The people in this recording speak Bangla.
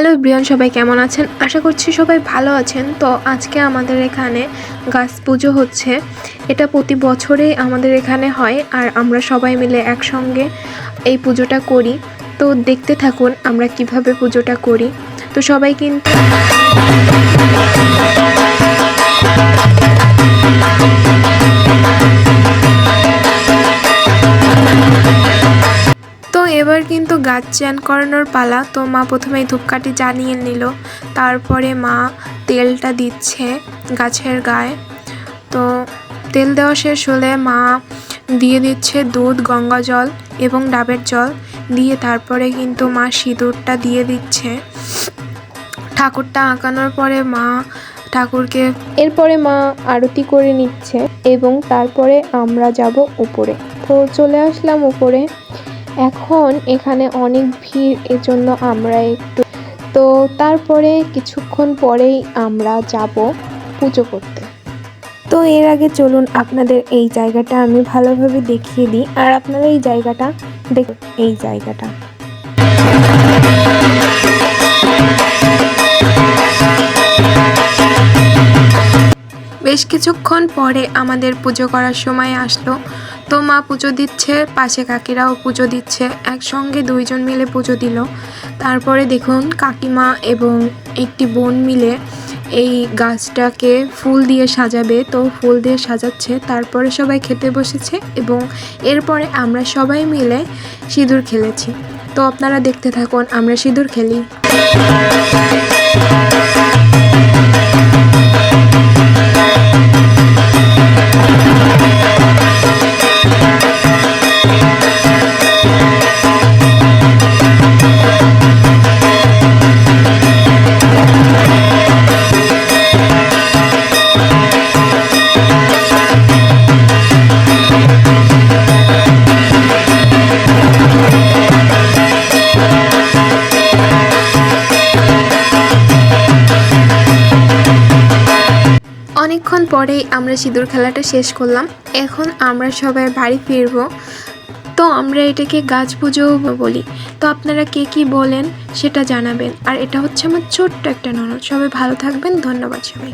হ্যালো ব্রিয়ান সবাই কেমন আছেন? আশা করছি সবাই ভালো আছেন। তো আজকে আমাদের এখানে গাছ পুজো হচ্ছে। এটা প্রতি বছরেই আমাদের এখানে হয় আর আমরা সবাই মিলে একসঙ্গে এই পুজোটা করি। তো দেখতে থাকুন আমরা কীভাবে পুজোটা করি। তো সবাই কিন্তু এবার কিন্তু গাছ চ্যান করানোর পালা তো মা প্রথমেই ধূপকাঠি জানিয়ে নিল। তারপরে মা তেলটা দিচ্ছে গাছের গায়ে। তো তেল দেওয়া শেষ হলে মা দিয়ে দিচ্ছে দুধ, গঙ্গা জল এবং ডাবের জল। দিয়ে তারপরে কিন্তু মা সিঁদুরটা দিয়ে দিচ্ছে। ঠাকুরটা আঁকানোর পরে মা ঠাকুরকে এরপরে মা আরতি করে নিচ্ছে এবং তারপরে আমরা যাব উপরে। তো চলে আসলাম উপরে। এখন এখানে অনেক ভিড়, এজন্য আমরা একটু তো তারপরে কিছুক্ষণ পরেই আমরা যাব পুজো করতে। তো এর আগে চলুন আপনাদের এই জায়গাটা আমি ভালোভাবে দেখিয়ে দিই। আর আপনারা এই জায়গাটা দেখুন এই জায়গাটা। বেশ কিছুক্ষণ পরে আমাদের পুজো করার সময় আসলো। তো মা পুজো দিচ্ছে, পাশে কাকিরাও পুজো দিচ্ছে, একসঙ্গে দুইজন মিলে পুজো দিল। তারপরে দেখুন কাকিমা এবং একটি বোন মিলে এই গাছটাকে ফুল দিয়ে সাজাবে। তো ফুল দিয়ে সাজাচ্ছে, তারপরে সবাই খেতে বসেছে এবং এরপরে আমরা সবাই মিলে সিঁদুর খেলেছি। তো আপনারা দেখতে থাকুন, আমরা সিঁদুর খেলি। পরেই আমরা সিঁদুর খেলাটা শেষ করলাম। এখন আমরা সবাই বাড়ি ফিরব। তো আমরা এটাকে গাছ পুজো বলি। তো আপনারা কে কি বলেন সেটা জানাবেন। আর এটা হচ্ছে আমার ছোট্ট একটা ননদ। সবাই ভালো থাকবেন। ধন্যবাদ সবাই